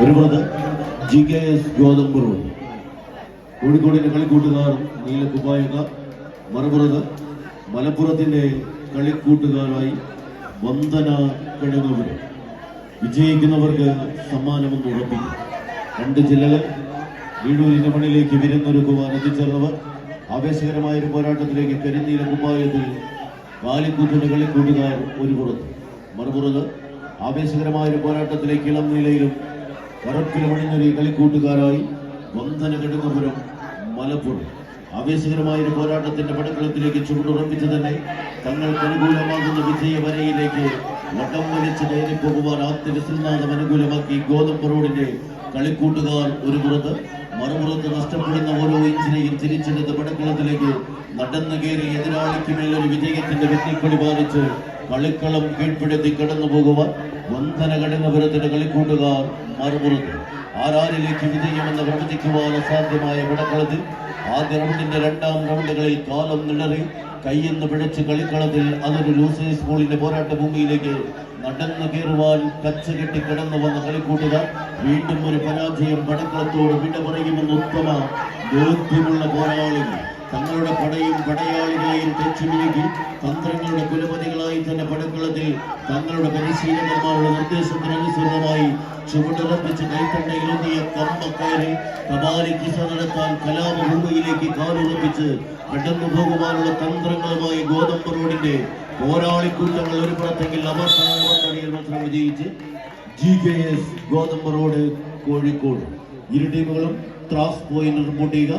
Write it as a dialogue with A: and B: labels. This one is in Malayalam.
A: ഒരു പുറത്ത് ജി കെ എസ് ഗോതമ്പൂർ കോഴിക്കോടിന്റെ കളിക്കൂട്ടുകാർ നീലക്കുപ്പായക്കാർ മറുപുറത്ത് മലപ്പുറത്തിന്റെ കളിക്കൂട്ടുകാരായി വന്ദന കഴിഞ്ഞവർ വിജയിക്കുന്നവർക്ക് സമ്മാനമെന്ന് ഉറപ്പിക്കും രണ്ട് ജില്ലകൾ വീടൂരിന്റെ മണിലേക്ക് വിരുന്നൊരുക്കുവാൻ എത്തിച്ചേർന്നവർ. ആവേശകരമായ ഒരു പോരാട്ടത്തിലേക്ക് കരിനീല കുപ്പായത്തിൽ കാലിക്കൂത്തിന്റെ കളിക്കൂട്ടുകാർ ഒരു പുറത്ത്. മറുപുറത്ത് ആവേശകരമായ ഒരു പോരാട്ടത്തിലേക്ക് ഇളം നിലയിലും കറുപ്പിലും അണിഞ്ഞൊരു കളിക്കൂട്ടുകാരായി വന്ദന കടുങ്ങപുരം മലപ്പുറം. ആവേശകരമായ ഒരു പോരാട്ടത്തിന്റെ പടക്കളത്തിലേക്ക് ചുവടുറപ്പിച്ചു തന്നെ തങ്ങൾക്ക് അനുകൂലമാകുന്ന വിജയ വരയിലേക്ക് വട്ടം വലിച്ച് കയറി പോകുവാൻ ആദ്യനാഥം അനുകൂലമാക്കി ഗോതമ്പ് റോഡിന്റെ കളിക്കൂട്ടുകാർ ഒരു പുറത്ത് മറുപുറത്ത് നഷ്ടപ്പെടുന്ന ഓരോ ഇഞ്ചിനെയും തിരിച്ചെടുത്ത് പടക്കളത്തിലേക്ക് നടന്നു കയറി എതിരാളിക്ക് മേലൊരു വിജയത്തിന്റെ വെന്നിക്കൊടി ബാധിച്ച് കളിക്കളം കീഴ്പ്പെടുത്തി കടന്നു പോകുവാൻ വന്ദന കടങ്ങപുരത്തിന്റെ കളിക്കൂട്ടുകാർ മറുപുറത്ത് ആരാരിലേക്ക് വിജയമെന്ന് പ്രവചിക്കുവാൻ അസാധ്യമായ വിടക്കളത് ആദ്യ റൗണ്ടിന്റെ രണ്ടാം റൗണ്ടുകളിൽ കാലം നിളറി കയ്യെന്ന് പിടിച്ച് കളിക്കളത്തിൽ അതൊരു ലൂസേഴ്സ് ബോളിന്റെ പോരാട്ട ഭൂമിയിലേക്ക് നടന്നു കയറുവാൻ കച്ച കെട്ടി കടന്നു വന്ന കളിക്കൂട്ടുകാർ വീണ്ടും ഒരു പരാജയം പടക്കളത്തോട് വിട പറയുമെന്ന് ഉത്തമ ബോധ്യമുള്ള പോരാളികൾ തങ്ങളുടെ പടയും പടയാളികളെയും തെച്ചുരുകി തന്ത്രങ്ങളുടെ കുലപതികളായി തന്നെ പടക്കളത്തിൽ തങ്ങളുടെ പരിശീലകന്മാരുടെ നിർദ്ദേശത്തിനനുസൃതമായി ചുവടുറപ്പിച്ച് കൈത്തണ്ടയിലൊന്നിയ കമ്പക്കാരെ കപാലി കിസ നടത്താൻ കലാപഭൂമിയിലേക്ക് കാലുറപ്പിച്ച് കടന്നു പോകുവാനുള്ള തന്ത്രങ്ങളുമായി ഗോതമ്പ് റോഡിന്റെ പോരാളിക്കൂട്ടങ്ങൾ ഒരു പുറത്തെങ്കിൽ അവസാന മത്സരം വിജയിച്ച് G K S Gothambu road Kozhikode. ഇരു ടീമുകളും ത്രാസ് പോയിന്റ് റിപ്പോർട്ട് ചെയ്യുക